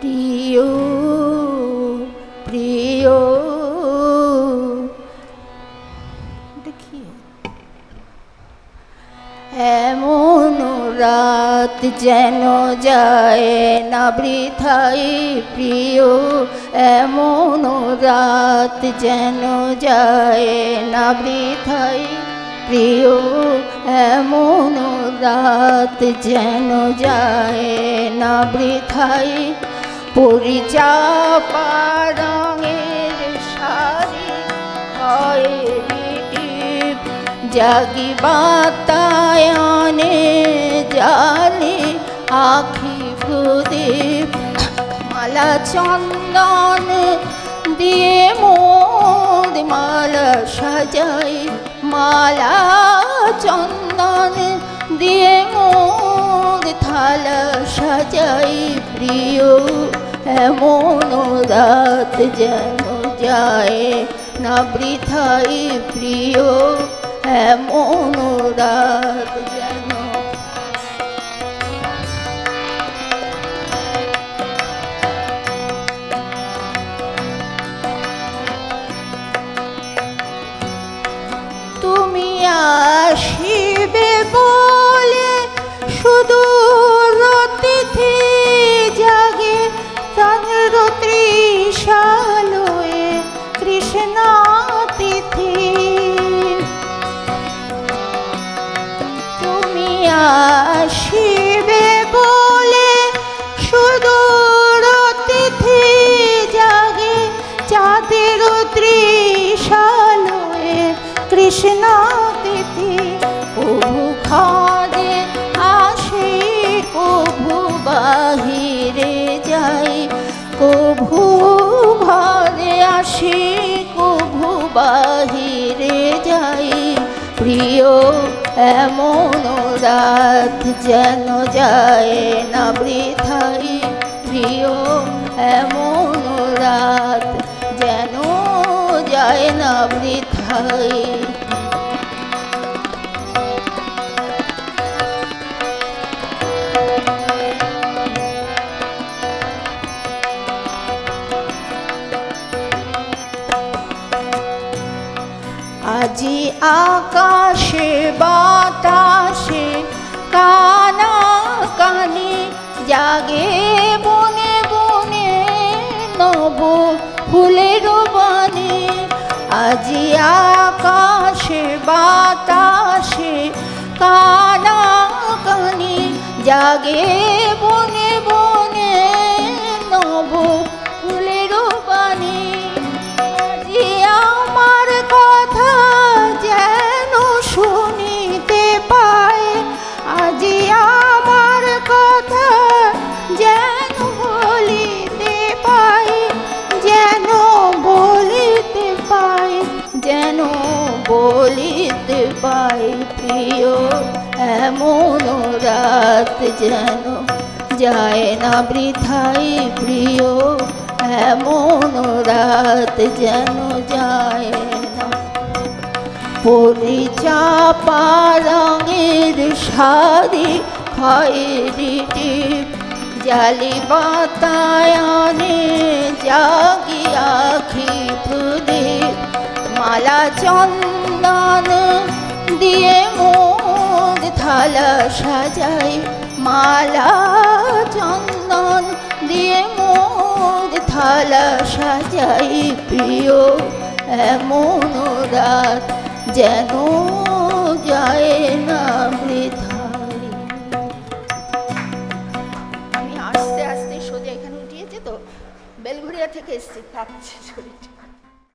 প্রিয় প্রিয়। দেখি এমন রাত যেন যায় না বৃথাই প্রিয়। এমন রাত যেন যায় না বৃথাই প্রিয়। এমন রাত যেন যায় না বৃথাই পরিচাপা শাড়ি জাগি বাতায়নে জালি আখি প্রদীপ। মালা চন্দন দিয়ে মোদ মালা সাজাই, মালা চন্দন দিয়ে মোদ থালা সাজাই। প্রিয় এমন রাত যেন যায় না বৃথাই প্রিয় এমন রাত কৃষ্ণ তিথি। তুমি আসিবে বলে শুধু রতিথি জাগে চাঁদের ত্রিশালয়ে কৃষ্ণ তিথি। কভু খাদে আসে কভু বাহিরে যাই কভু ঘরে আসে। এমন রাত যেন যায় না বৃথাই প্রিয় এমন রাত যেন যায় না বৃথাই। আজি আকাশে, বাতাসে, কানা কানে জাগে বনে বনে নব ফুলের বনে আজি আকাশে, বাতাসে, কানা কানে জাগে বনে বনে নব বলিতে পাই প্রিয়, এমন রাত যেন যায় না বৃথাই প্রিয়, এমন রাত যেন যায় না। পরিচাপা রঙের শাড়ি খয়েরি জালি বাতায়নে জাগিয়া আখি প্রদীপ মালা চন্দন দিয়ে মোদ থালা সাজাই, মালা চন্দন দিয়ে মোদ থালা সাজাই। প্রিয়, এমন রাত যেন যায় না বৃথাই আমি আস্তে আস্তে সোজা এখানে উঠিয়েছি তো বেলঘুরিয়া থেকে এসছি কাঁপছে শরীরটা।